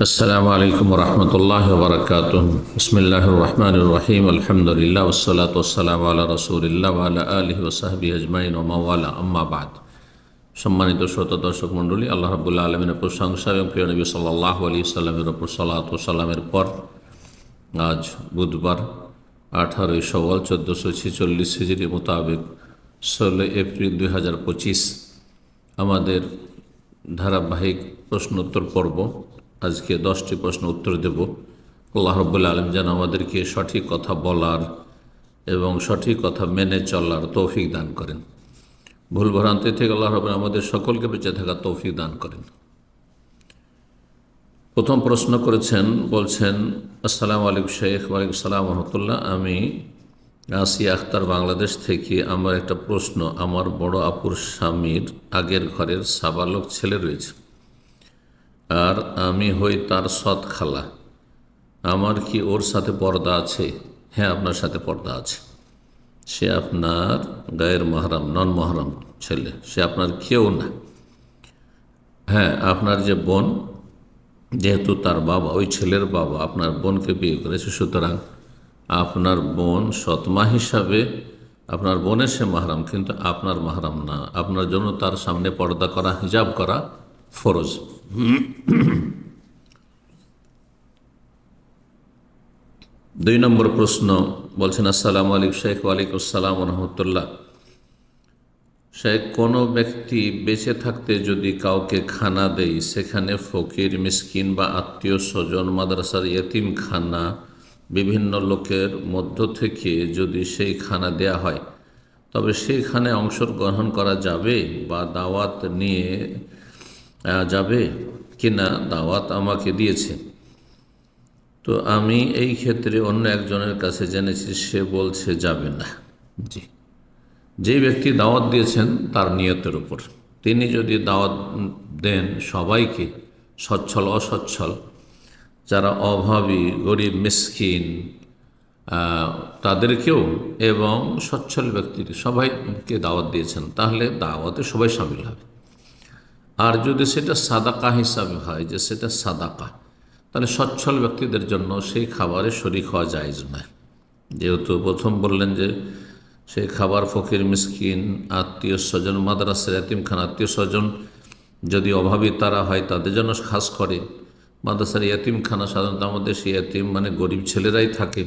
السلام عليكم ورحمة الله وبركاته بسم الله الرحمن الرحيم الحمد لله والصلاة والسلام على رسول الله وعلى آله وصحبه أجمعين ومن والاه أما بعد সম্মানিত শ্রোতা দর্শক মণ্ডলী আল্লাহ রাবুল্লাহ আলমিনের প্রশংসা এবং প্রিয় নবী সাল্লাহ আলী সাল্লামের ওপর সালাত ও সালামের পর আজ বুধবার আঠারোই সওয়াল চোদ্দোশো ছেচল্লিশ হিজড়ি মোতাবেক ষোলো এপ্রিল দুই হাজার পঁচিশ আমাদের ধারাবাহিক প্রশ্নোত্তর পর্ব আজকে দশটি প্রশ্ন উত্তর দেব। আল্লাহ রব্বুল্লা আলম যেন আমাদেরকে সঠিক কথা বলার এবং সঠিক কথা মেনে চলার তৌফিক দান করেন। ভুল ভ্রান্তি থেকে আল্লাহ রব আমাদের সকলকে বেঁচে থাকা তৌফিক দান করেন। প্রথম প্রশ্ন করেছেন, বলছেন, আসসালামু আলাইকুম শেখ ওয়ালাইকুম সালাম, রহমতুল্লাহ। আমি আসিয়া আখতার বাংলাদেশ থেকে আমার একটা প্রশ্ন। আমার বড় আপুর স্বামীর আগের ঘরের সাবালক ছেলে রয়েছে। আর আমি হই তার সৎ খালা। আমার কি ওর সাথে পর্দা আছে? হ্যাঁ আপনার সাথে পর্দা আছে। সে আপনার গায়ের মহারাম, নন মহারাম ছেলে। সে আপনার কেউ না। হ্যাঁ আপনার যে বোন, যেহেতু তার বাবা, ওই ছেলের বাবা আপনার বোনকে বিয়ে করেছে, সুতরাং আপনার বোন সৎমা হিসাবে আপনার বোনের সে মাহারাম, কিন্তু আপনার মাহারাম না। আপনার জন্য তার সামনে পর্দা করা, হিজাব করা ফরজ। দুই নম্বর প্রশ্ন বলছেন, আসসালামু আলিক শেখ ওয়ালাইকুম আসসালাম রহমতুল্লাহ। শেখ কোনো ব্যক্তি বেঁচে থাকতে যদি কাউকে খানা দেয়, সেখানে ফকির, মিসকিন বা আত্মীয় স্বজন, মাদ্রাসার ইয়তিম খানা বিভিন্ন লোকের মধ্য থেকে যদি সেই খানা দেয়া হয়, তবে সেইখানে অংশগ্রহণ করা যাবে বা দাওয়াত নিয়ে যাবে কিনা দাওয়াত আমাকে দিয়েছে। তো আমি এই ক্ষেত্রে অন্য একজনের কাছে জেনেছি সে বলছে যাবে না। জি। যে ব্যক্তি দাওয়াত দিয়েছেন তার নিয়তের উপর। তিনি যদি দাওয়াত দেন সবাইকে সচ্ছল অসচ্ছল যারা অভাবী গরিব মিসকিন তাদেরকেও এবং সচ্ছল ব্যক্তির সবাইকে দাওয়াত দিয়েছেন তাহলে দাওয়াতে সবাই সামিল হবে। আর যদি সেটা সাদাকা হিসাবে হয় যে সেটা সাদাকা, তাহলে সচ্ছল ব্যক্তিদের জন্য সেই খাবারে শরিক হওয়া জায়জ নয়। যেহেতু প্রথম বললেন যে সেই খাবার ফকির, মিসকিন, আত্মীয় স্বজন, মাদ্রাসার এতিমখান আত্মীয় স্বজন যদি অভাবী তারা হয়, তাদের জন্য খাস করে। মাদ্রাসার এতিমখানা সাধারণত আমাদের সেই এতিম মানে গরিব ছেলেরাই থাকে।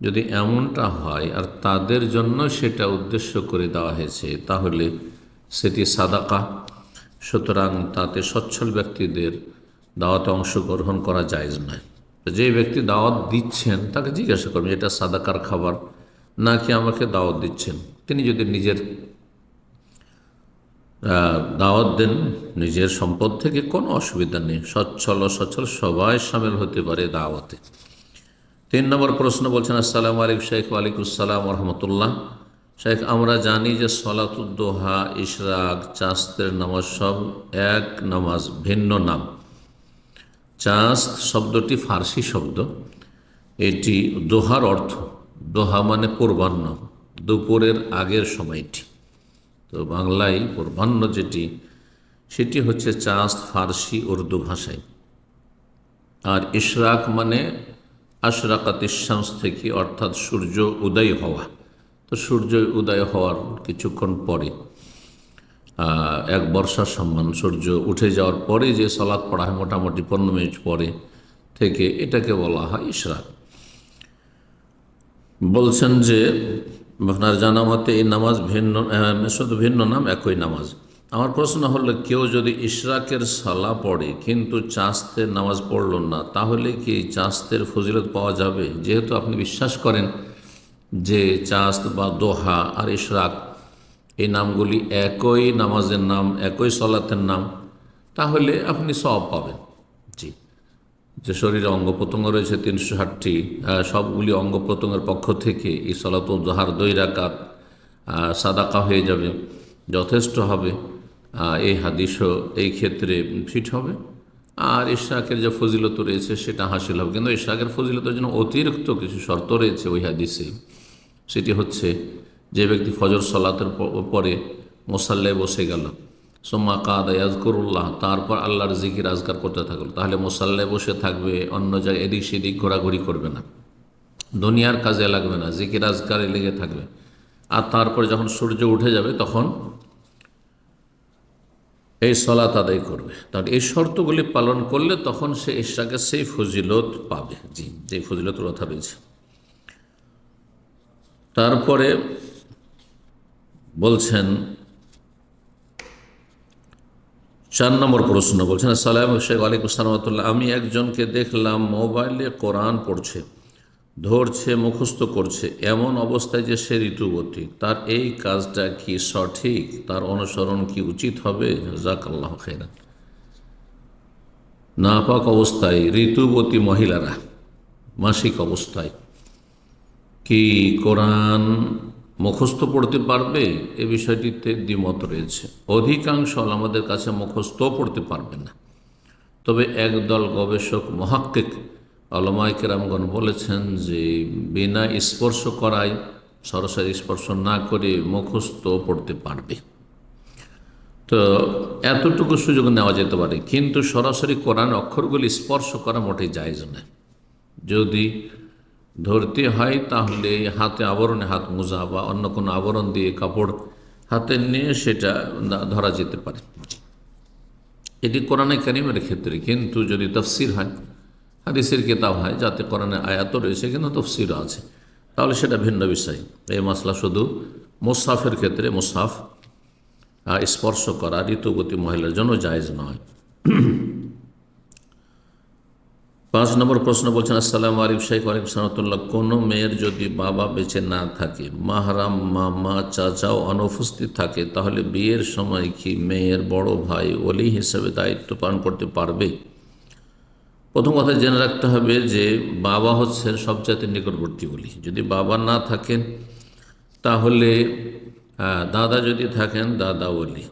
যদি এমনটা হয় আর তাদের জন্য সেটা উদ্দেশ্য করে দেওয়া হয়েছে, তাহলে সেটি সাদাকা। সুতরাং তাতে সচ্ছল ব্যক্তিদের দাওয়াতে অংশগ্রহণ করা জায়জ নয়। যে ব্যক্তি দাওয়াত দিচ্ছেন, তাকে জিজ্ঞাসা করবেন এটা সাদাকার খাবার? নাকি আমাকে দাওয়াত দিচ্ছেন? তিনি যদি নিজের দাওয়াত দেন, নিজের সম্পদ থেকে কোনো অসুবিধা নেই। সচ্ছল অসচ্ছল সবাই সামিল হতে পারে দাওয়াতে। তিন নম্বর প্রশ্ন বলছেন, আসসালামু আলাইকুম শেখ আসসালাম রহমতুল্লাহ। শেখ আমরা জানি যে সলাতুদ্দোহা ইশরাক, চাস্তের নামাজ সব এক নামাজ, ভিন্ন নাম। চাস্ত শব্দটি ফার্সি শব্দ। এটি দোহার অর্থ। দোহা মানে পূর্বাহ্ন দুপুরের আগের সময়টি। তো বাংলায় পূর্বাহ্ন যেটি, সেটি হচ্ছে চাস্ত ফার্সি উর্দু ভাষায়। আর ইশরাক মানে আশরাকাত ইশামস থেকে, অর্থাৎ সূর্য উদয় হওয়া। তো সূর্য উদয় হওয়ার কিছুক্ষণ পরে এক বর্ষার সম্মান সূর্য উঠে যাওয়ার পরে যে সলাৎ পড়া হয় মোটামুটি পনেরো মিনিট পরে থেকে এটাকে বলা হয় ইশরাক বলছেন যে, আপনার জানা মতে এই নামাজ ভিন্ন শুধু ভিন্ন নাম, একই নামাজ। আমার প্রশ্ন হলো, কেউ যদি ইশরাকের সালা পড়ে কিন্তু চাস্তের নামাজ পড়ল না, তাহলে কি চাস্তের ফজিলত পাওয়া যাবে? যেহেতু আপনি বিশ্বাস করেন যে চাস্ত বা দোহা আর ইশরাক, এই নামগুলি একই নামাজের নাম, একই সলাতের নাম, তাহলে আপনি সব পাবেন। জি। যে শরীরে অঙ্গ প্রত্যঙ্গ রয়েছে তিনশো ষাটটি সবগুলি অঙ্গ প্রত্যঙ্গের পক্ষ থেকে এই সলাত দোহার দই রাকাত সাদাকা হয়ে যাবে, যথেষ্ট হবে এই হাদিসও এই ক্ষেত্রে ফিট হবে। আর ইশরাকের যে ফজিলত রয়েছে সেটা হাসিল হবে। কিন্তু ইশরাকের ফজিলতের জন্য অতিরিক্ত কিছু শর্ত রয়েছে ওই হাদিসে। সেটি হচ্ছে, যে ব্যক্তি ফজর সলাতের পরে মোসাল্লায় বসে গেল, সোম্মা কাদা ইয়াজকরুল্লাহ তারপর আল্লাহর জিকির আজকার করতে থাকল। তাহলে মুসাল্লায় বসে থাকবে, অন্য জায়গায় এদিক সেদিক ঘোরাঘুরি করবে না। দুনিয়ার কাজে লাগবে না, জিকির আজকারে লেগে থাকবে। আর তারপর যখন সূর্য উঠে যাবে, তখন এই সলাত আদায় করবে। তার এই শর্তগুলি পালন করলে তখন সে ঈশাকে সেই ফজিলত পাবে। জি, যে ফজিলত কথা রয়েছে। তারপরে বলছেন, চার নম্বর প্রশ্ন বলছেন সালাম শেখ আলিক সালামতুল্লাহ আমি একজনকে দেখলাম মোবাইলে কোরআন পড়ছে, ধরছে, মুখস্থ করছে, এমন অবস্থায় যে সে ঋতুবতী। তার এই কাজটা কি সঠিক? তার অনুসরণ কি উচিত হবে? জাক আল্লাহ খেরা নাপাক অবস্থায় ঋতুবতী মহিলারা, মাসিক অবস্থায় কি কোরআন মুখস্থ পড়তে পারবে? এ বিষয়টিতে দ্বিমত রয়েছে। অধিকাংশ আমাদের কাছে মুখস্থ পড়তে পারবে না। তবে একদল গবেষক মহাক্কিক আলমাই কেরামগণ বলেছেন যে, বিনা স্পর্শ করায়, সরাসরি স্পর্শ না করে মুখস্থ পড়তে পারবে। তো এতটুকু সুযোগ নেওয়া যেতে পারে, কিন্তু সরাসরি কোরআন অক্ষরগুলি স্পর্শ করা মোটেই জায়জ নয়। যদি ধরতে হয়, তাহলে হাতে আবরণে হাত মোজা বা অন্য কোনো আবরণ দিয়ে কাপড় হাতে নিয়ে সেটা ধরা যেতে পারে। এটি কোরআনে কারিমের ক্ষেত্রে কিন্তু যদি তফসির হয়, হাদিসের কিতাব হয়, যাতে কোরআনে আয়াতও রয়েছে কিন্তু তফসিরও আছে, তাহলে সেটা ভিন্ন বিষয়। এই মশলা শুধু মুসাফের ক্ষেত্রে মুসাফ স্পর্শ করা ঋতুগতি মহিলার জন্য জায়েজ নয়। পাঁচ নম্বর প্রশ্ন বলছেন, আসসালাম আলিম শেখ আলিম সালাতুল্লাহ কোনো মেয়ের যদি বাবা বেঁচে না থাকে, মাহারাম মামা চাচাও অনুপস্থিত থাকে, তাহলে বিয়ের সময় কি মেয়ের বড় ভাই অলি হিসেবে দায়িত্ব পালন করতে পারবে? প্রথম কথা জেনে রাখতে হবে যে বাবা হচ্ছে সবচাইতে নিকটবর্তী বলি যদি বাবা না থাকেন, তাহলে দাদা যদি থাকেন, দাদা ওলি।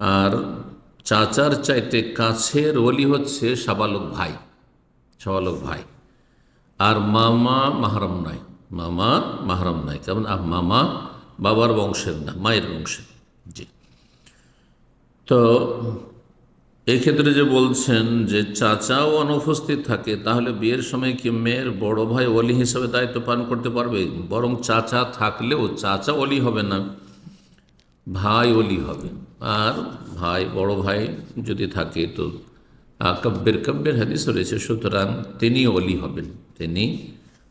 আর চাচার চাইতে কাছের ওলি হচ্ছে সাবালক ভাই। সাবালক ভাই। আর মামা মাহারাম নয় মামা মাহারাম নয় কারণ মামা বাবার বংশের না, মায়ের বংশের। জি। তো এক্ষেত্রে যে বলছেন যে চাচাও অনুপস্থিত থাকে, তাহলে বিয়ের সময় কি মেয়ের বড় ভাই অলি হিসাবে দায়িত্ব পালন করতে পারবে? বরং চাচা থাকলেও চাচা অলি হবে না, ভাই অলি হবে। আর ভাই, বড় ভাই যদি থাকে তো কব্যের কব্যের হাদিস রয়েছে, সুতরাং তিনি অলি হবেন। তিনি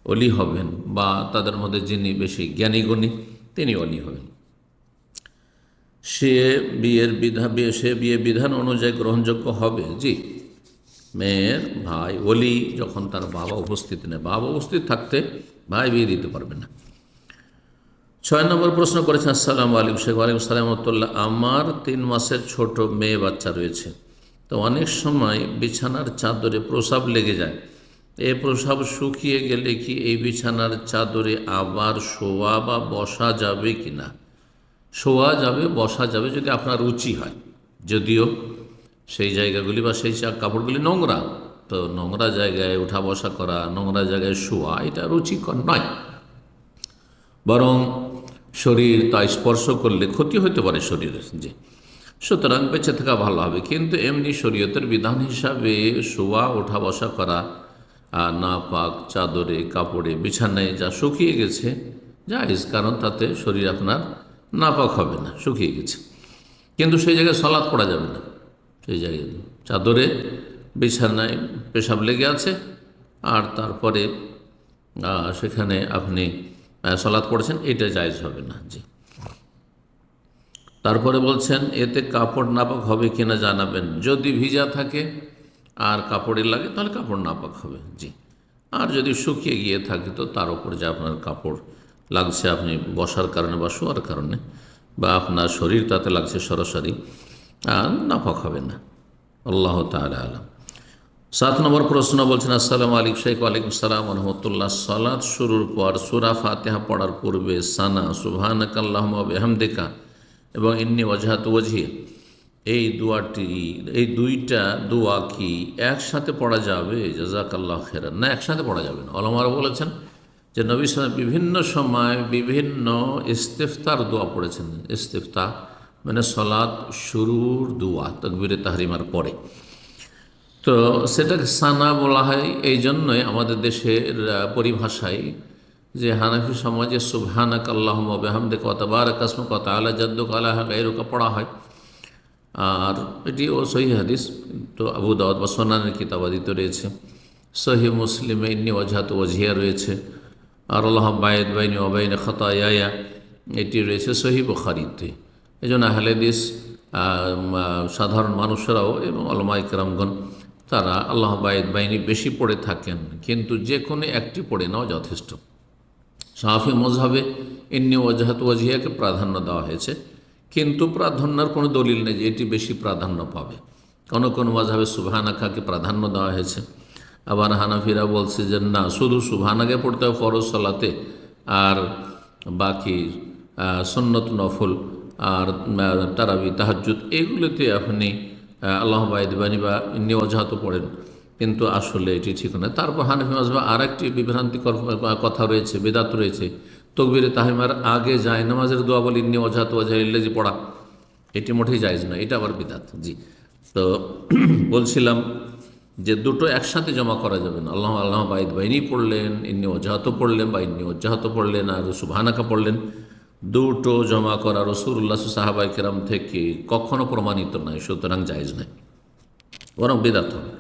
অলি হবেন বা তাদের মধ্যে যিনি বেশি জ্ঞানীগুণী তিনি অলি হবেন। সে বিয়ের বিধা, বিয়ে, সে বিয়ে বিধান অনুযায়ী গ্রহণযোগ্য হবে? জি। মেয়ের ভাই অলি যখন তার বাবা উপস্থিত নেই, বাবা উপস্থিত থাকতে ভাই বিয়ে দিতে পারবে না। ছয় নম্বর প্রশ্ন করেছেন, আসসালামু আলাইকুম শেখ আলিম সালামতুল্লাহ আমার তিন মাসের ছোট মেয়ে বাচ্চা রয়েছে। তো অনেক সময় বিছানার চাদরে প্রসাব লেগে যায়। এই প্রসাব শুকিয়ে গেলে কি এই বিছানার চাদরে আবার শোয়া বা বসা যাবে কি না? শোয়া যাবে, বসা যাবে যদি আপনার রুচি হয়। যদিও সেই জায়গাগুলি বা সেই কাপড়গুলি নোংরা। তো নোংরা জায়গায় উঠা বসা করা, নোংরা জায়গায় শোয়া, এটা রুচিকর নয়। বরং শরীর তা স্পর্শ করলে ক্ষতি হতে পারে শরীরের যে সুতরাং বেঁচে থাকা ভালো হবে। কিন্তু এমনি শরীয়তের বিধান হিসাবে শোয়া, ওঠা, বসা করা আর না পাক চাদরে, কাপড়ে, বিছানায় যা শুকিয়ে গেছে যাইজ কারণ তাতে শরীর আপনার নাপাক হবে না, শুকিয়ে গেছে। কিন্তু সেই জায়গায় সলাদ পড়া যাবে না। সেই জায়গায় চাদরে, বিছানায় পেশাব লেগে আছে, আর তারপরে সেখানে আপনি সলাদ পড়েছেন, এটা জায়জ হবে না। জি। তারপরে বলছেন, এতে কাপড় নাপাক হবে কিনা জানাবেন। যদি ভিজা থাকে আর কাপড়ের লাগে, তাহলে কাপড় নাপাক হবে। জি। আর যদি শুকিয়ে গিয়ে থাকে, তো তার উপর যে আপনার কাপড় লাগছে, আপনি বসার কারণে বা শোয়ার কারণে, বা আপনার শরীর তাতে লাগছে সরাসরি নাফক হবে না। আল্লাহ তালা আলম। সাত নম্বর প্রশ্ন বলছেন, আসসালাম আলিক শেখ আলিকুম সালাম রহমতুল্লাহ। সালাদ শুরুর পর সুরা ফাতেহা পড়ার পূর্বে, সানা সুবহান কাল্লাহমদেকা এবং ইন্নি ওজাহাত ওজিয়ে এই দোয়াটি এই দুইটা দোয়া কি একসাথে পড়া যাবে? জাজাক আল্লাহ খেরান না, একসাথে পড়া যাবে না। অলমারা বলেছেন যে নবী সালাম বিভিন্ন সময় বিভিন্ন ইস্তেফতার দোয়া পড়েছেন। ইস্তেফতা মানে সলাৎ শুরুর দুয়া, তকবিরে তাহরিমার পরে। তো সেটাকে সানা বলা হয়। এই জন্যই আমাদের দেশের পরিভাষায় যে হানাফি সমাজে সুবহানাক আল্লাহ বেহামদে কত বার কাসমু কত আলা জাদ্দুক আলাহ এরকম পড়া হয়। আর এটি ও সহি হাদিস তো আবু দাওয়াত বা সোনানের কিতাবাদিত রয়েছে। সহি মুসলিমে ইন্নি ওজাহাত ওজিয়া রয়েছে। আর আল্লাহ বায়েদ বাইনি ওবাইন খতায়া এটি রয়েছে সহি বুখারিতে। এই জন্য আহলেদিস সাধারণ মানুষরাও এবং আলমা ইকরামগণ তারা আল্লাহ বায়েদ বাইনি বেশি পড়ে থাকেন। কিন্তু যে কোনো একটি পড়ে নাও যথেষ্ট। সাহাফি মজহাবে ইন্নি ওজাহাত ওয়াজিয়াকে প্রাধান্য দেওয়া হয়েছে। কিন্তু প্রাধান্যর কোনো দলিল নেই যে এটি বেশি প্রাধান্য পাবে। কোনো কোনো মজহাবে সুবহানাকাকে প্রাধান্য দেওয়া হয়েছে। আবার হানাফিরা বলছে যে, না, শুধু সুবহানাকে পড়তে হবে, ফরজ সলাতে আর বাকি সুন্নত নফল আর তারাবি তাহাজুদ এগুলোতে আপনি আল্লাহ বাইদবানি বা ইন্নি ওজাহাতও পড়েন। কিন্তু আসলে এটি ঠিক নয়। তারপর হানফি মাজবা আর একটি বিভ্রান্তিকর কথা রয়েছে, বেদাত রয়েছে। তকবিরে তাহিমার আগে যায়, নামাজের দোয়া বলি ইন্নি অজাত ওয়াজাহিল্লাজি পড়া। এটি মোটেই জায়জ না এটা আবার বিদাত, জি। তো বলছিলাম যে দুটো একসাথে জমা করা যাবে না। আল্লাহ আল্লাহ বাইদ বাইনি পড়লেন, ইন্নি অজাহাত পড়লেন বা ইন্নি অজাহাত পড়লেন আর সুবহানাকা পড়লেন। দুটো জমা করা রসুল্লাহ সাহাবাই কেরাম থেকে কখনো প্রমাণিত নয়, সুতরাং জায়জ নয়, বরং বেদাত হবে।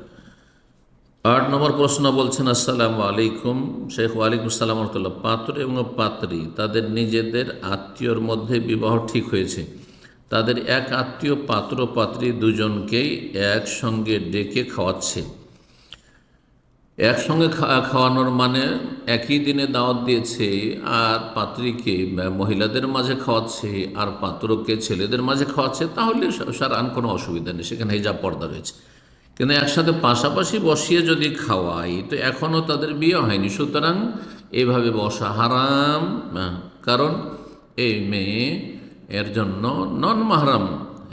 আট নম্বর প্রশ্ন বলছেন, আসসালামু আলাইকুম, শেখ ওয়ালাইকুম সালাম রহমতুল্লাহ। পাত্র এবং পাত্রী, তাদের নিজেদের আত্মীয়র মধ্যে বিবাহ ঠিক হয়েছে। তাদের এক আত্মীয় পাত্র পাত্রী দুজনকেই একসঙ্গে ডেকে খাওয়াচ্ছে। একসঙ্গে খাওয়ানোর মানে একই দিনে দাওয়াত দিয়েছে, আর পাত্রীকে মহিলাদের মাঝে খাওয়াচ্ছে, আর পাত্রকে ছেলেদের মাঝে খাওয়াচ্ছে। তাহলে সার আন কোনো অসুবিধা নেই, সেখানে হিজাব পর্দা রয়েছে। কিন্তু একসাথে পাশাপাশি বসিয়ে যদি খাওয়াই তো এখনও তাদের বিয়ে হয়নি। সুতরাং এভাবে বসা হারাম। হ্যাঁ, কারণ এই মেয়ে এর জন্য নন মাহারাম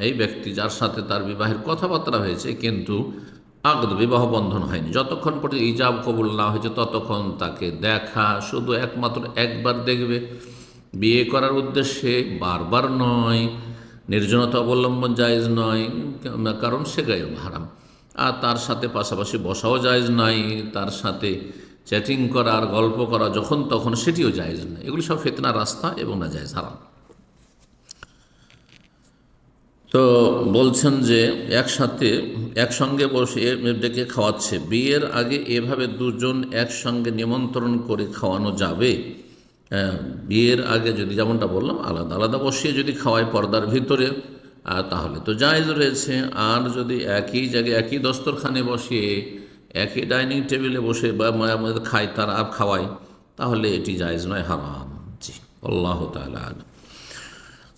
এই ব্যক্তি যার সাথে তার বিবাহের কথাবার্তা হয়েছে কিন্তু আগদ বিবাহ বন্ধন হয়নি। যতক্ষণ পর্যন্ত ইজাব কবুল না হয়েছে ততক্ষণ তাকে দেখা শুধু একমাত্র একবার দেখবে। বিয়ে করার উদ্দেশ্যে বারবার নয় নির্জনতা অবলম্বন জায়েজ নয় কারণ সে গায়ের হারাম। আর তার সাথে পাশাপাশি বসাও জায়েজ নাই তার সাথে চ্যাটিং করা আর গল্প করা যখন তখন সেটিও জায়েজ নয় এগুলি সব ফেতনা রাস্তা এবং না জায়েজ হারাম। তো বলছেন যে একসাথে একসঙ্গে বসে ডেকে খাওয়াচ্ছে। বিয়ের আগে এভাবে দুজন একসঙ্গে নিমন্ত্রণ করে খাওয়ানো যাবে? হ্যাঁ, বিয়ের আগে যদি যেমনটা বললাম আলাদা আলাদা বসিয়ে যদি খাওয়ায় পর্দার ভিতরে তাহলে তো জায়জ রয়েছে। আর যদি একই জায়গায় একই দস্তরখানে বসিয়ে একই ডাইনিং টেবিলে বসে বা মধ্যে খায়, তার আর খাওয়ায়, তাহলে এটি জায়জ নয়, হারাম। জি, আল্লাহ আলম।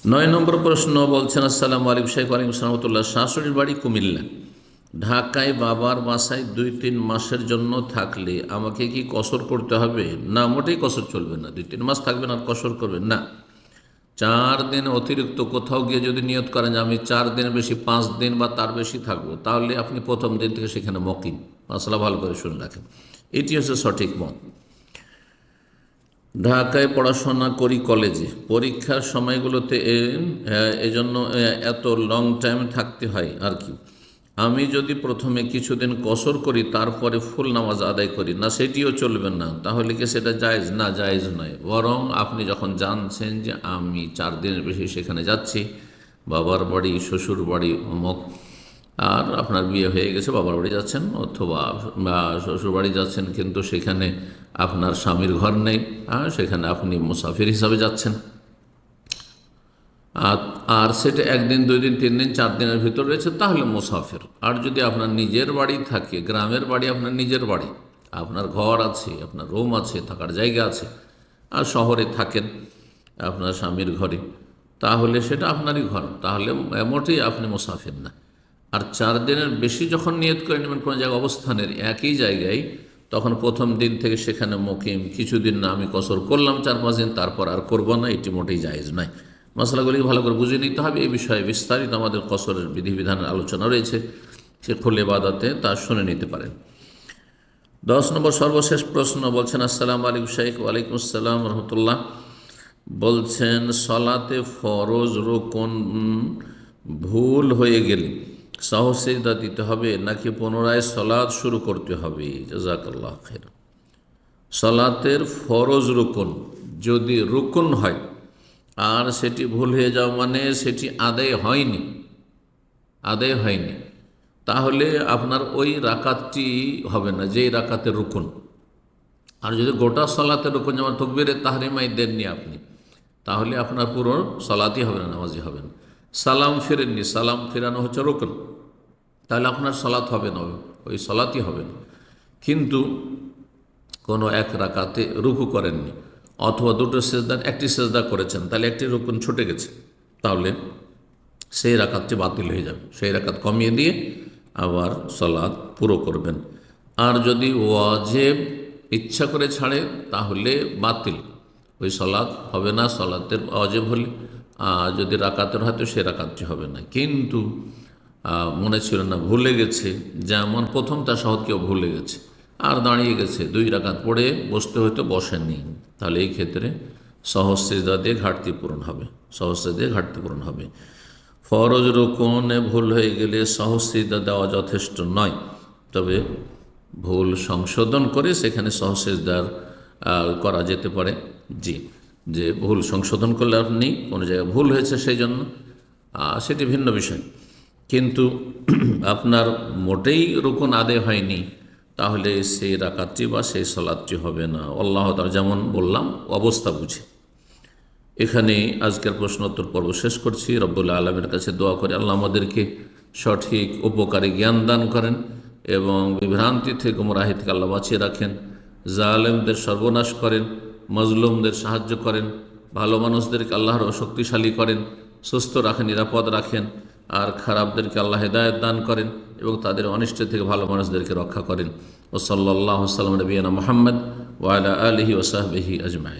নয় নম্বর প্রশ্ন বলছেন, আসসালাম আলাইকুম শেখ আলিম সালামতুল্লাহ শাশুড়ির বাড়ি কুমিল্লা। ঢাকায় বাবার বাসায় দুই তিন মাসের জন্য থাকলে আমাকে কি কসর করতে হবে? না, মোটেই কসর চলবে না। দুই তিন মাস থাকবেন আর কসর করবেন না। চার দিন অতিরিক্ত কোথাও গিয়ে যদি নিয়ত করেন যে আমি চার দিন বেশি, পাঁচ দিন বা তার বেশি থাকব, তাহলে আপনি প্রথম দিন থেকে সেখানে মকিন। মশলা ভালো করে শুনে রাখেন। এটি হচ্ছে সঠিক মত। ঢাকায় পড়াশোনা করি কলেজে। পরীক্ষার সময়গুলোতে এজন্য এত লং টাইম থাকতে হয় আর কি। আমি যদি প্রথমে কিছুদিন কসর করি, তারপরে ফুল নামাজ আদায় করি, না সেটিও চলবে না, তাহলে কি সেটা জায়েজ? না, জায়েজ নয়। বরং আপনি যখন জানছেন যে আমি চার দিনের বেশি সেখানে যাচ্ছি, বাবার বাড়ি, শ্বশুর বাড়ি, অমুক, আর আপনার বিয়ে হয়ে গেছে, বাবার বাড়ি যাচ্ছেন, অথবা শ্বশুর বাড়ি যাচ্ছেন, কিন্তু সেখানে আপনার স্বামীর ঘর নেই সেখানে আপনি মুসাফির হিসাবে যাচ্ছেন। আর সেটা একদিন, দুই দিন, তিন দিন, চার দিনের ভিতর রয়েছে, তাহলে মুসাফির। আর যদি আপনার নিজের বাড়ি থাকে, গ্রামের বাড়ি আপনার নিজের বাড়ি, আপনার ঘর আছে, আপনার রুম আছে, থাকার জায়গা আছে, আর শহরে থাকেন আপনার স্বামীর ঘরে, তাহলে সেটা আপনারই ঘর, তাহলে মোটেই আপনি মুসাফির না। আর চার দিনের বেশি যখন নিয়ত করে নেবেন, কোনো জায়গায় অবস্থানের একই জায়গায়, তখন প্রথম দিন থেকে সেখানে মকিম, কিছুদিন না আমি কসর করলাম চার পাঁচ দিন, তারপর আর করব না, এটি মোটেই জায়েজ নয়। মশলাগুলি ভালো করে বুঝে নিতে হবে। এই বিষয়ে বিস্তারিত আমাদের কসরের বিধিবিধানের আলোচনা রয়েছে। সে খুলে বাদাতে তা শুনে নিতে পারেন। দশ নম্বর সর্বশেষ প্রশ্ন বলছেন, আসসালাম আলাইকুম শেখ ওয়ালাইকুম আসসালাম রহমতুল্লাহ। বলছেন, সলাতে ফরজ রোকন ভুল হয়ে গেলে সাহসিদা দিতে হবে নাকি পুনরায় সলাদ শুরু করতে হবে? জাজাকাল্লাহ খের সলাতের ফরজ রুকুন যদি রুকুন হয় আর সেটি ভুল হয়ে যাওয়া মানে সেটি আদায় হয়নি। আদায় হয়নি। তাহলে আপনার ওই রাকাতটি হবে না, যেই রাকাতের রুকুন। আর যদি গোটা সলাতে রুকুন, যেমন তকবিরে তাহরিমাই দেননি আপনি, তাহলে আপনার পুরো সলাতই হবে না নামাজি হবে না। সালাম ফেরেননি, সালাম ফেরানো হচ্ছে রুকুন। তাহলে আপনার সলাত হবে না, ওই সলাতই হবে না। কিন্তু কোনো এক রাকাতে রুকু করেননি। অথবা দুটো সেজদার একটি সেজদা করেছেন, তাহলে একটি রুকুন ছুটে গেছে। তাহলে সেই রাকাতটি বাতিল হয়ে যাবে। সেই রাকাত কমিয়ে দিয়ে আবার সলাদ পুরো করবেন। আর যদি ওয়াজেব ইচ্ছা করে ছাড়ে, তাহলে বাতিল। ওই সলাদ হবে না, সলাতের অজেব হলে। আর যদি রাকাতের হয়তো সে রাকাতটি হবে না। কিন্তু মনে ছিল না, ভুলে গেছে। যেমন প্রথম তা সহজ কেউ ভুলে গেছে। আর দাঁড়িয়ে গেছে। দুই রাকাত পড়ে বসতে হয়তো বসেননি। তাহলে এই ক্ষেত্রে সহজ দিয়ে ঘাটতি পূরণ হবে। সহজ দিয়ে ঘাটতি পূরণ হবে। ফরজ রোকনে ভুল হয়ে গেলে সহজ দেওয়া যথেষ্ট নয়। তবে ভুল সংশোধন করে সেখানে সহজ করা যেতে পারে। জি, যে ভুল সংশোধন করলে আপনি কোনো জায়গায় ভুল হয়েছে সেই জন্য সেটি ভিন্ন বিষয়। কিন্তু আপনার মোটেই রুকুন আদে হয়নি। তাহলে সেই রাকাতটি বা সেই সলাদটি হবে না। আল্লাহ তার যেমন বললাম, অবস্থা বুঝে। এখানে আজকের প্রশ্নোত্তর পর্ব শেষ করছি। রব্বুল্লা আলমের কাছে দোয়া করে আল্লাহ আমাদেরকে সঠিক উপকারী জ্ঞান দান করেন এবং বিভ্রান্তি থেকে গুমরাহি থেকে আল্লাহ বাঁচিয়ে রাখেন। জালেমদের সর্বনাশ করেন, মজলুমদের সাহায্য করেন, ভালো মানুষদেরকে আল্লাহর শক্তিশালী করেন, সুস্থ রাখেন, নিরাপদ রাখেন। আর খারাপদেরকে আল্লাহ হেদায়ত দান করেন এবং তাদের অনিষ্ট থেকে ভালো মানুষদেরকে রক্ষা করেন। ও সাল্লাহ সাল্লাম নবীনা মোহাম্মদ ওয়ালা আলহি ওসাহবিহি আজমাই